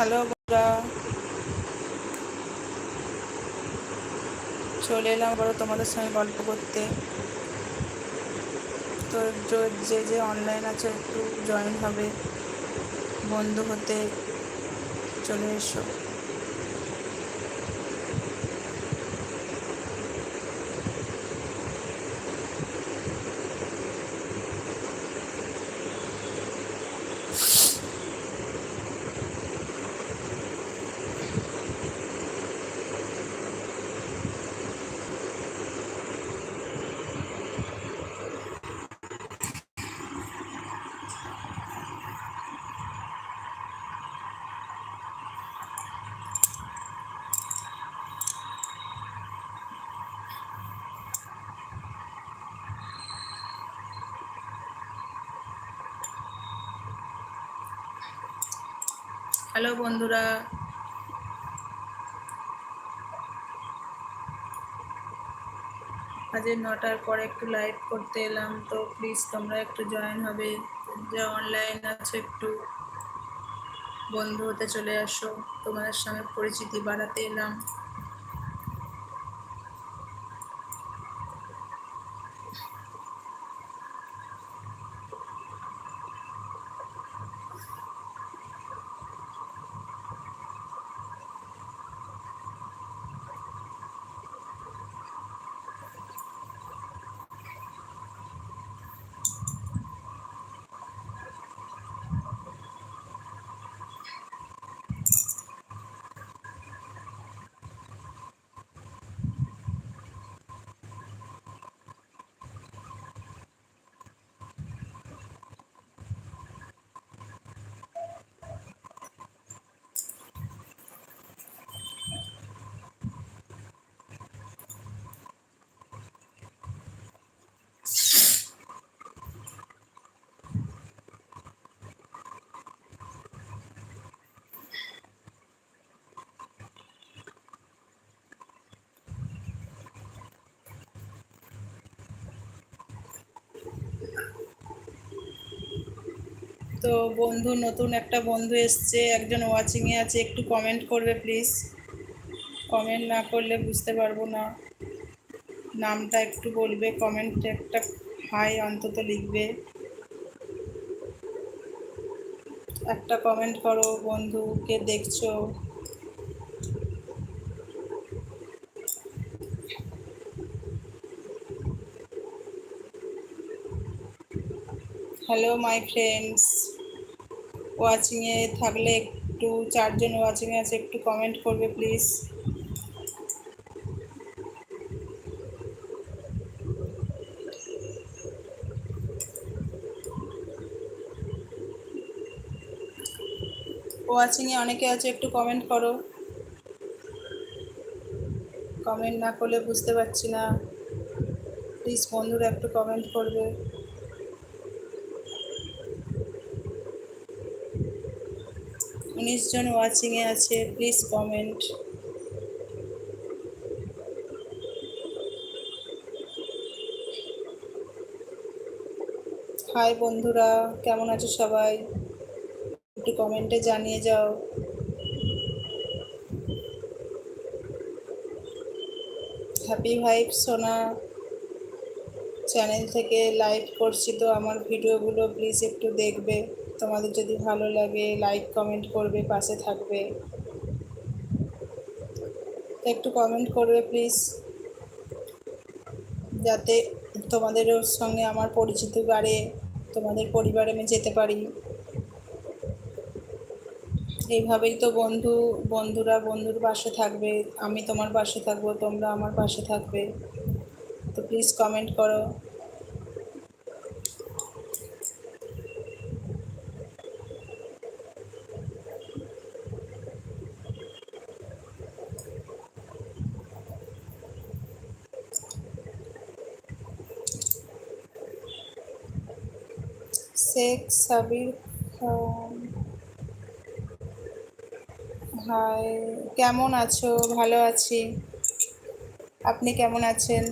Hello বন্ধুরা চলে এলাম বড় তোমাদের সঙ্গে গল্প করতে। তো য- যে যে অনলাইন আছে একটু জয়েন হবে। বন্ধু হতে চলে এসো। হ্যালো বন্ধুরা। আজ নটার পরে একটু লাইভ করতে এলাম, তো প্লিজ তোমরা একটু জয়েন হবে। যা অনলাইন আছে একটু বন্ধু হতে চলে আসো। তোমাদের সঙ্গে পরিচিতি বাড়াতে এলাম। তো বন্ধু, নতুন একটা বন্ধু এসছে, একজন ওয়াচিংয়ে আছে, একটু কমেন্ট করবে প্লিজ কমেন্ট না করলে বুঝতে পারব না। নামটা একটু বলবে কমেন্ট একটা হাই অন্তত লিখবে। একটা কমেন্ট করো, বন্ধুকে দেখছ। হ্যালো মাই ফ্রেন্ডস ওয়াচিংয়ে থাকলে একটু, চারজন ওয়াচিংয়ে আছে, একটু কমেন্ট করবে প্লিজ ওয়াচিংয়ে অনেকে আছে, একটু কমেন্ট করো। কমেন্ট না করলে বুঝতে পারছি না। প্লিজ বন্ধুরা একটু কমেন্ট করবে। উনিশ জন ওয়াচিংয়ে আছে প্লিজ কমেন্ট হাই বন্ধুরা, কেমন আছো সবাই? একটু কমেন্টে জানিয়ে যাও। হ্যাপি ভাইব সোনা। চ্যানেল থেকে লাইভ করছি তো আমার ভিডিওগুলো প্লিজ একটু দেখবে। তোমাদের যদি ভালো লাগে লাইক কমেন্ট করবে, পাশে থাকবে। একটু কমেন্ট করবে প্লিজ যাতে তোমাদেরও সঙ্গে আমার পরিচিতি বাড়ে তোমাদের পরিবারে আমি যেতে পারি। এইভাবেই তো বন্ধু, বন্ধুরা বন্ধুর পাশে থাকবে, আমি তোমার পাশে থাকব, তোমরা আমার পাশে থাকবে। তো প্লিজ কমেন্ট করো। শেখ সাবির খান হাই কেমন আছো? ভালো আছি। আপনি কেমন আছেন?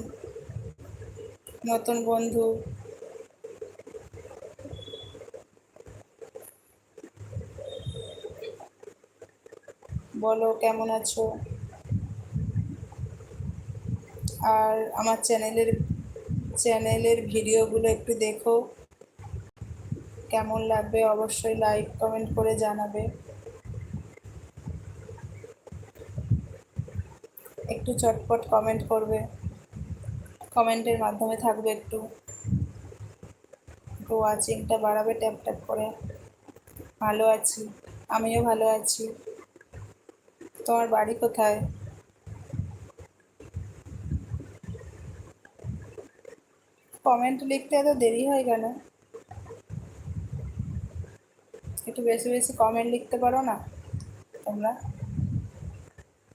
নতুন বন্ধু। বলো, কেমন আছো? আর আমার চ্যানেলের চ্যানেলের ভিডিওগুলো একটু দেখো। কেমন লাগবে? অবশ্যই লাইক কমেন্ট করে জানাবে। একটু চটপট কমেন্ট করবে। কমেন্টের মাধ্যমে থাকবে একটু। একটু ওয়াচিংটা বাড়াবে ট্যাপ ট্যাপ করে। ভালো আছি, আমিও ভালো আছি। তোমার বাড়ি কোথায়? কমেন্ট লিখতে এত দেরি হয় কেন? একটু বেশি বেশি কমেন্ট লিখতে পারো না তোমরা?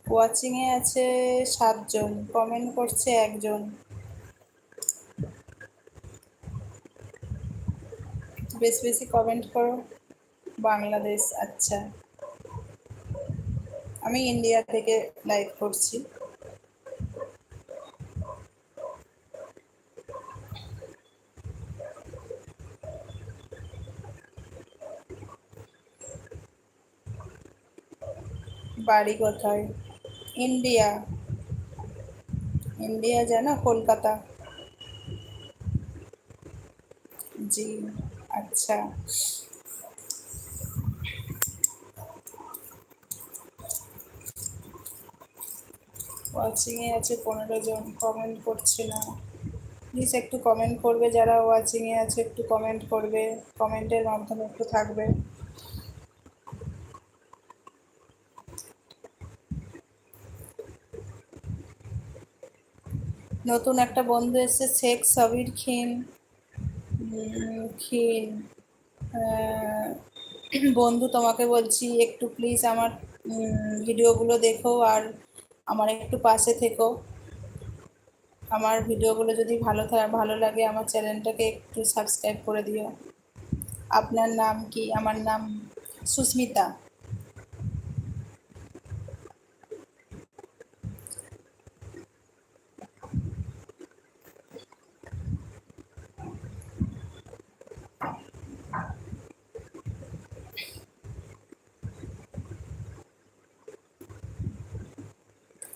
ওয়াচিংয়ে আছে সাতজন কমেন্ট করছে একজন। বেশি বেশি কমেন্ট করো। বাংলাদেশ আচ্ছা। আমি ইন্ডিয়া থেকে লাইভ করছি। বাড়ি কোথায়? ইন্ডিয়া। ইন্ডিয়া জানো? কলকাতা। জি আচ্ছা। ওয়াচিংয়ে আছে পনেরো জন কমেন্ট করছে না। প্লিজ একটু কমেন্ট করবে যারা ওয়াচিংয়ে আছে, একটু কমেন্ট করবে। কমেন্টের মাধ্যমে একটু থাকবে। নতুন একটা বন্ধু এসেছে, শেখ সাবির খিন। খিন। বন্ধু তোমাকে বলছি, একটু প্লিজ আমার ভিডিওগুলো দেখো আর আমার একটু পাশে থেকো। আমার ভিডিওগুলো যদি ভালো ভালো লাগে আমার চ্যানেলটাকে একটু সাবস্ক্রাইব করে দিও। আপনার নাম কি? আমার নাম সুস্মিতা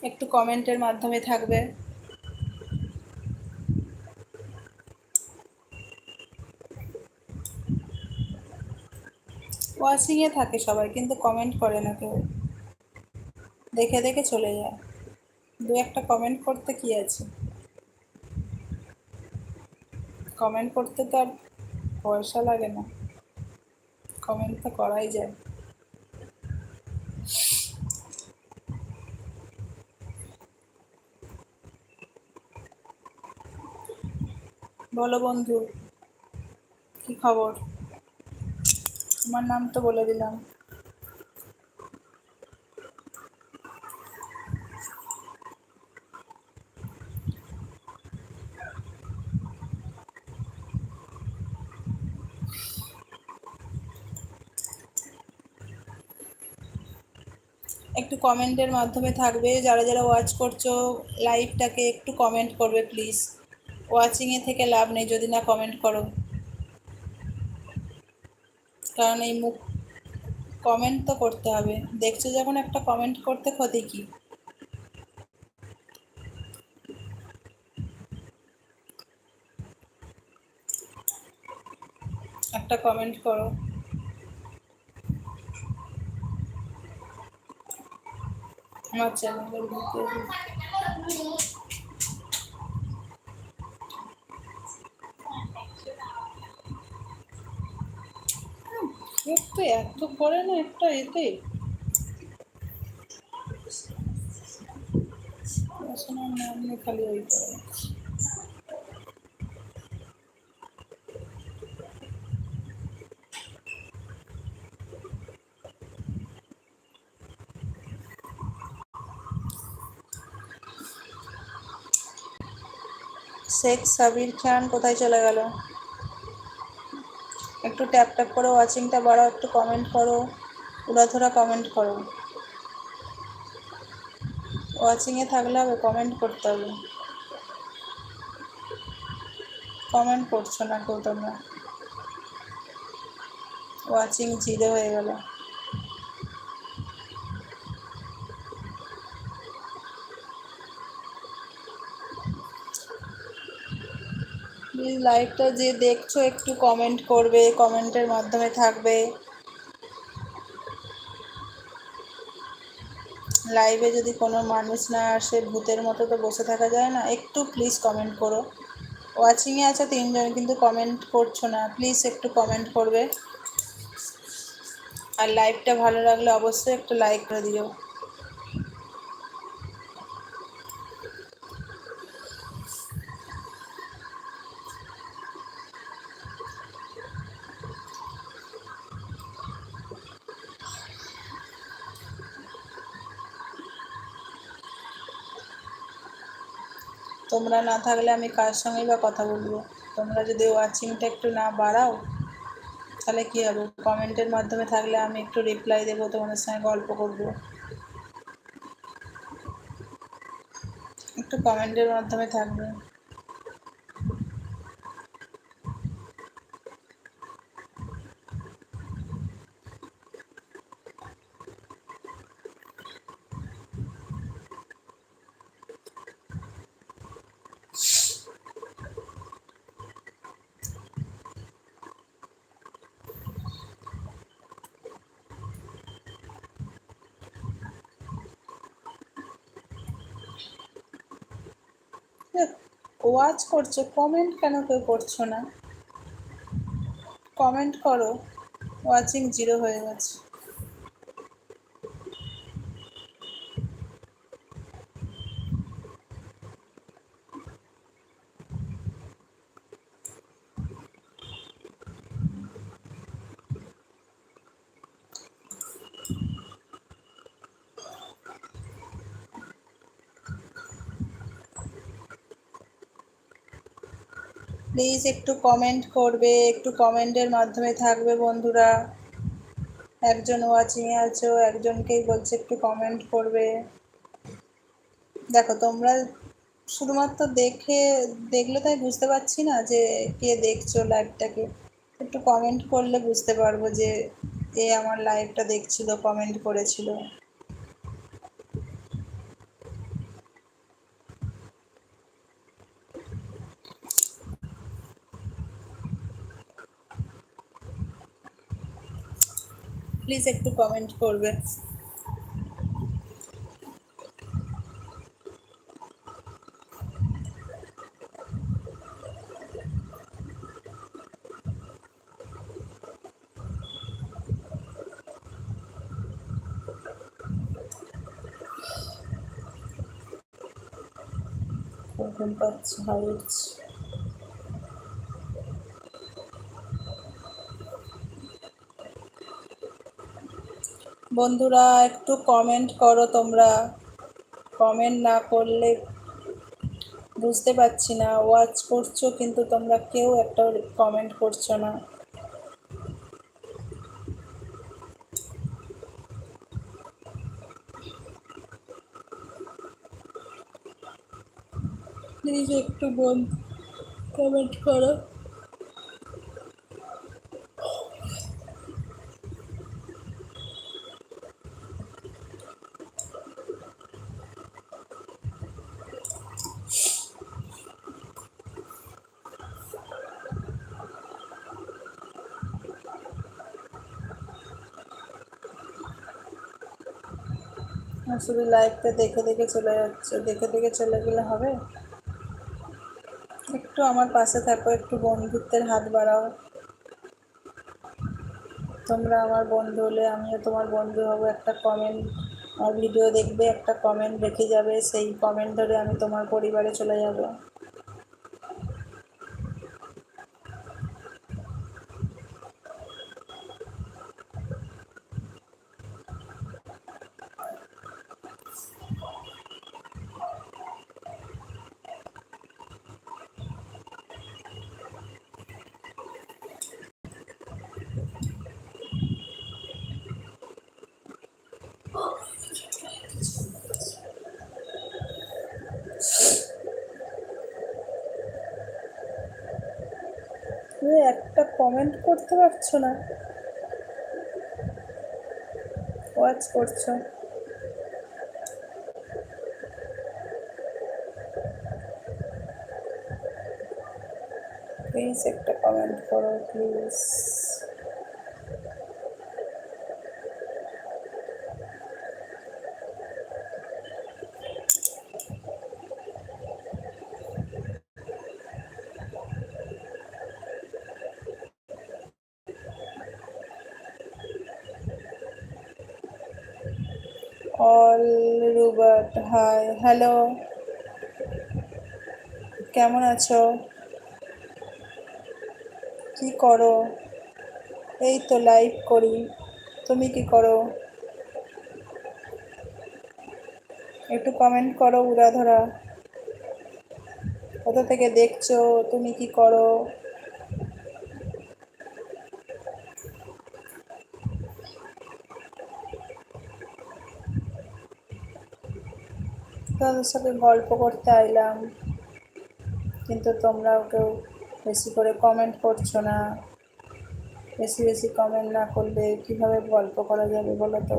একটু কমেন্টের মাধ্যমে থাকবে। ওয়াচিংয়ে থাকে সবাই, কিন্তু কমেন্ট করে না কেউ। দেখে দেখে চলে যায়। দু একটা কমেন্ট করতে কি আছে? কমেন্ট করতে তো আর পয়সা লাগে না। কমেন্ট তো করাই যায়। বলো বন্ধু, কি খবর? তোমার নাম তো বলে দিলাম। একটু কমেন্টের মাধ্যমে থাকবে। যারা যারা ওয়াচ করছ লাইভটাকে একটু কমেন্ট করবে প্লিজ ওয়াচিংয়ে থেকে লাভ নেই, যদি না কমেন্ট করো। কারণ এই মুখ কমেন্ট তো করতে হবে। দেখছ যখন একটা কমেন্ট করতে ক্ষতি কি? একটা কমেন্ট করো। আমার চ্যানেলের একটু এত করে না একটা এতে। খালি ওই শেখ সাবির খান কোথায় চলে গেল? একটু ট্যাপ ট্যাপ করো ওয়াচিংটা বাড়াও, একটু কমেন্ট করো, উড়াধরা কমেন্ট করো। ওয়াচিংয়ে থাকলে হবে কমেন্ট করতে হবে। কমেন্ট করছ না কেউ তোমরা। ওয়াচিং জিরো হয়ে গেল। প্লিজ লাইভটা যে দেখছ একটু কমেন্ট করবে কমেন্টের মাধ্যমে থাকবে। লাইভে যদি কোনো মানুষ না আসে, ভূতের মতো তো বসে থাকা যায় না, একটু প্লিজ কমেন্ট করো। ওয়াচিংয়ে আছে তিনজন, কিন্তু কমেন্ট করছ না। প্লিজ একটু কমেন্ট করবে। আর লাইভটা ভালো লাগলে অবশ্যই একটু লাইক করে দিও। তোমরা না থাকলে আমি কার সঙ্গেই বা কথা বলব? তোমরা যদি ওয়াচিংটা একটু না বাড়াও, তাহলে কী হবে? কমেন্টের মাধ্যমে থাকলে আমি একটু রিপ্লাই দেবো, তোমাদের সঙ্গে গল্প করব। একটু কমেন্টের মাধ্যমে থাকবে। ওয়াচ করছ কমেন্ট কেন কেউ করছ না? কমেন্ট করো ওয়াচিং জিরো হয়ে গেছে। প্লিজ একটু কমেন্ট করবে, একটু কমেন্টের মাধ্যমে থাকবে বন্ধুরা। একজন ওয়াচিংয়ে আছো, একজনকেই বলছে একটু কমেন্ট করবে। দেখো, তোমরা শুধুমাত্র দেখে, দেখলে তাই বুঝতে পারছি না যে কে দেখছ লাইভটাকে একটু কমেন্ট করলে বুঝতে পারব যে এ আমার লাইভটা দেখছিল কমেন্ট করেছিল। প্লিজ একটু কমেন্ট করবে ঘুম পাচ্ছে হাউস বন্ধুরা, একটু কমেন্ট করো তোমরা। কমেন্ট না করলে বুঝতে পারছি না ওয়াচ করছ কিন্তু তোমরা কেউ একটা কমেন্ট করছ না। প্লিজ একটু বোন কমেন্ট করো। শুধু লাইভটা দেখে দেখে চলে যাচ্ছে, দেখে দেখে চলে গেলে হবে? একটু আমার পাশে থাকো, একটু বন্ধুত্বের হাত বাড়াও। তোমরা আমার বন্ধু হলে আমিও তোমার বন্ধু হব। একটা কমেন্ট আর ভিডিও দেখবে, একটা কমেন্ট রেখে যাবে। সেই কমেন্ট ধরে আমি তোমার পরিবারে চলে যাব তুমি একটা কমেন্ট করতে পারছ না? ওয়াচ করছ। প্লিজ একটা কমেন্ট করো প্লিজ হাই হ্যালো কেমন আছো? কি করো? এই তো লাইভ করি। তুমি কি করো? একটু কমেন্ট করো উড়াধরা। কোথা থেকে দেখছ? তুমি কি করো? তাদের সাথে গল্প করতে আইলাম। কিন্তু তোমরাও কেউ বেশি করে কমেন্ট করছ না। বেশি বেশি কমেন্ট না করলে কীভাবে গল্প করা যাবে বলো তো?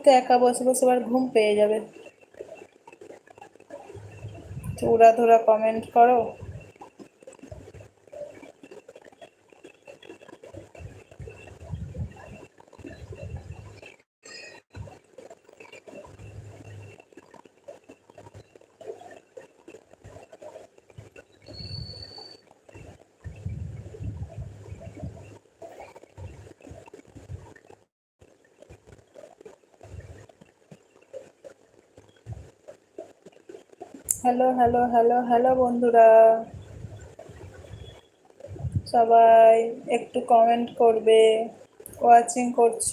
আমার তো একা বসে বসে আবার ঘুম পেয়ে যাবে। চূড়া ধরা কমেন্ট করো। হ্যালো হ্যালো হ্যালো হ্যালো বন্ধুরা। সবাই একটু কমেন্ট করবে ওয়াচিং করছ,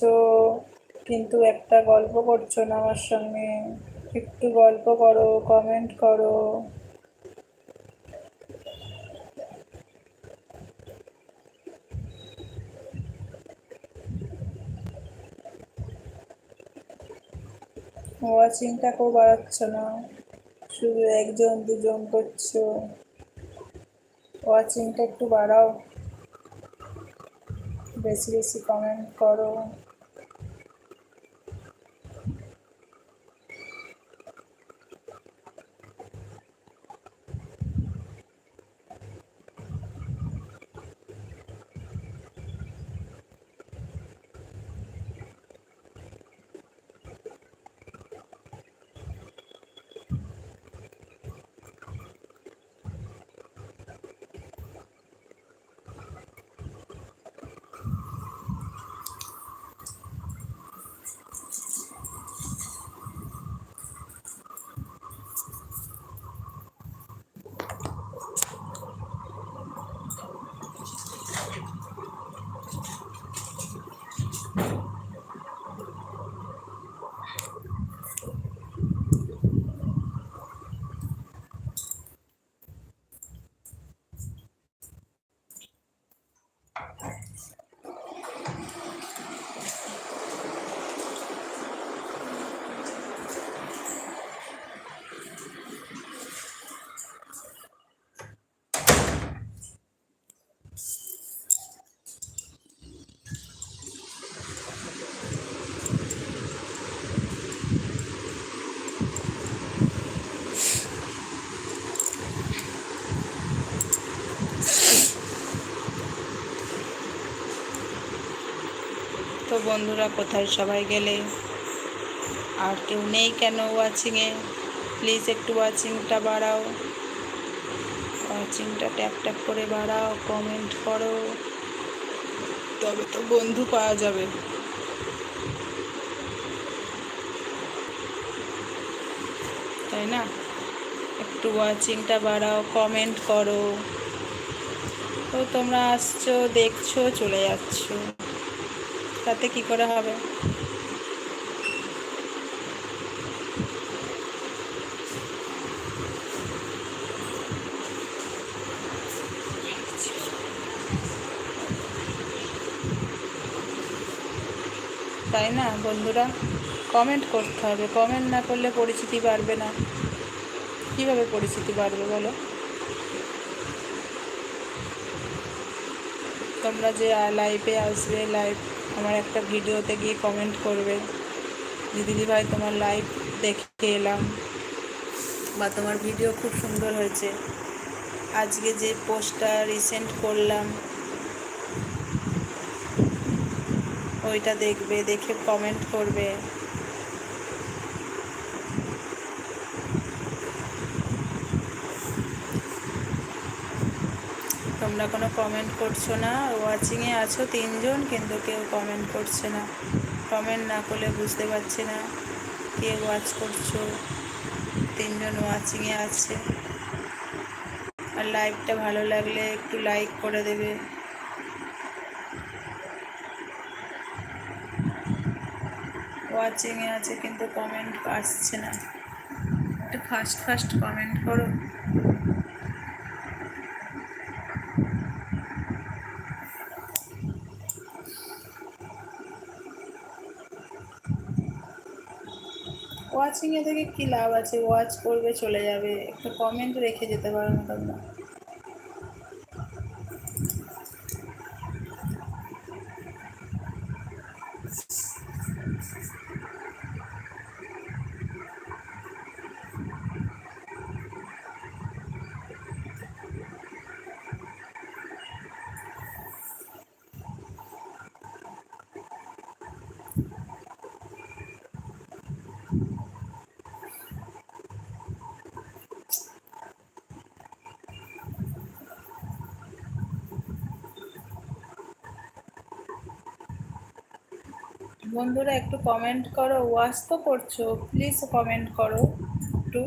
কিন্তু একটা গল্প করছ না আমার সঙ্গে। একটু গল্প করো কমেন্ট করো। ওয়াচিংটাকেও বাড়াচ্ছ না। শুধু একজন দুজন করছ? ওয়াচিংটা একটু বাড়াও। বেশি বেশি কমেন্ট করো। বন্ধুরা, কোথায় সবাই গেলে? আর কেউ নেই কেন ওয়াচিংয়ে প্লিজ একটু ওয়াচিংটা বাড়াও। ওয়াচিংটা ট্যাপ ট্যাপ করে বাড়াও কমেন্ট করো। তবে তো বন্ধু পাওয়া যাবে। তাই না? একটু ওয়াচিংটা বাড়াও কমেন্ট করো। তো তোমরা আসছো, দেখছ, চলে যাচ্ছো। তাতে কি করে হবে? তাই না বন্ধুরা? কমেন্ট করতে হবে। কমেন্ট না করলে পরিচিতি বাড়বে না। কীভাবে পরিচিতি বাড়বে বলো? তোমরা যে লাইভে আসবে লাইভ আমার একটা ভিডিওতে গিয়ে কমেন্ট করবে, যে দিদিভাই তোমার লাইভ দেখে এলাম বা তোমার ভিডিও খুব সুন্দর হয়েছে। আজকে যে পোস্টটা রিসেন্ট করলাম, ওইটা দেখবে, দেখে কমেন্ট করবে। তোমরা কোনো কমেন্ট করছ না। ওয়াচিংয়ে আছো তিনজন, কিন্তু কেউ কমেন্ট করছে না। কমেন্ট না করলে বুঝতে পারছি না কে ওয়াচ করছ। তিনজন ওয়াচিংয়ে আছে। আর লাইভটা ভালো লাগলে একটু লাইক করে দেবে। ওয়াচিংয়ে আছে কিন্তু কমেন্ট আসছে না। একটু ফাস্ট ফাস্ট কমেন্ট করো। ওয়াচিংয়ে থেকে কী লাভ আছে? ওয়াচ করবে, চলে যাবে। একটা কমেন্ট রেখে যেতে পারো না বন্ধুরা একটু কমেন্ট করো ওয়াচ তো করছ প্লিজ কমেন্ট করো একটু।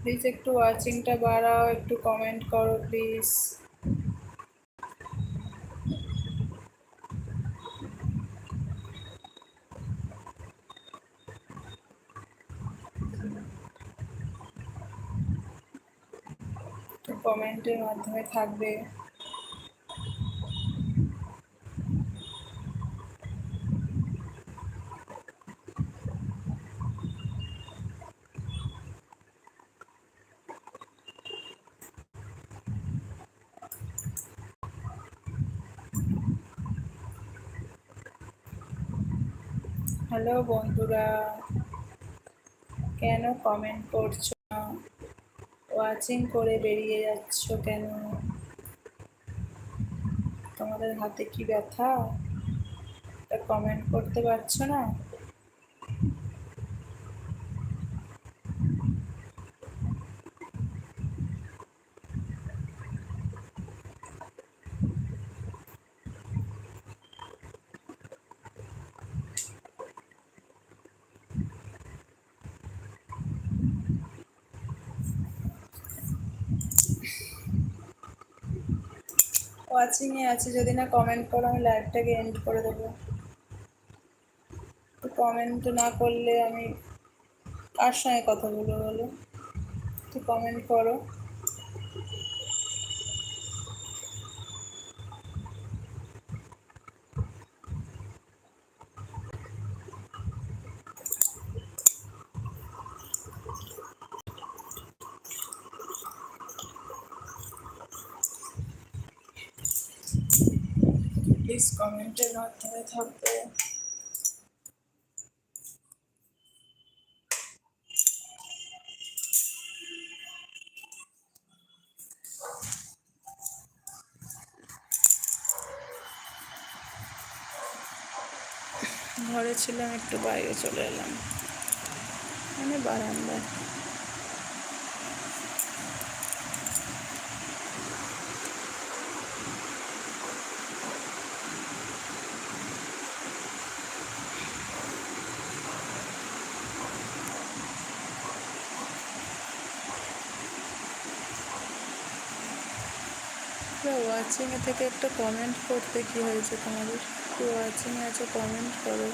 প্লিজ একটু ওয়াচিংটা বাড়াও একটু কমেন্ট করো প্লিজ কমেন্টের মাধ্যমে থাকবে। হ্যালো বন্ধুরা। কেন কমেন্ট করছ? না ওয়াচিং করে বেরিয়ে যাচ্ছ কেন? তোমাদের হাতে কি ব্যথা? কমেন্ট করতে পারছ না? ওয়াচিংয়ে আছে, যদি না কমেন্ট করো, আমি লাইভটাকে এন্ড করে দেবো। তো কমেন্ট না করলে আমি কার সঙ্গে কথা বলব বলো? তো কমেন্ট করো প্লিজ কমেন্টের মাধ্যমে থাকবে। ঘরে ছিলাম একটু বাইরে চলে এলাম। মানে বারান্দায়। ওয়াচিং এ থেকে একটা কমেন্ট করতে কি হয়েছে তোমাদের? একটু ওয়াচিংয়ে আছে কমেন্ট করো।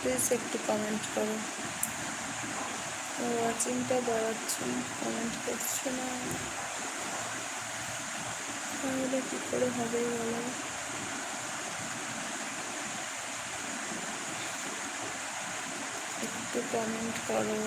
প্লিজ একটু কমেন্ট করো। ওয়াচিংটা বাড়াচ্ছ না কমেন্ট করছ না। তাহলে কী করে হবে বলো? একটু কমেন্ট করো।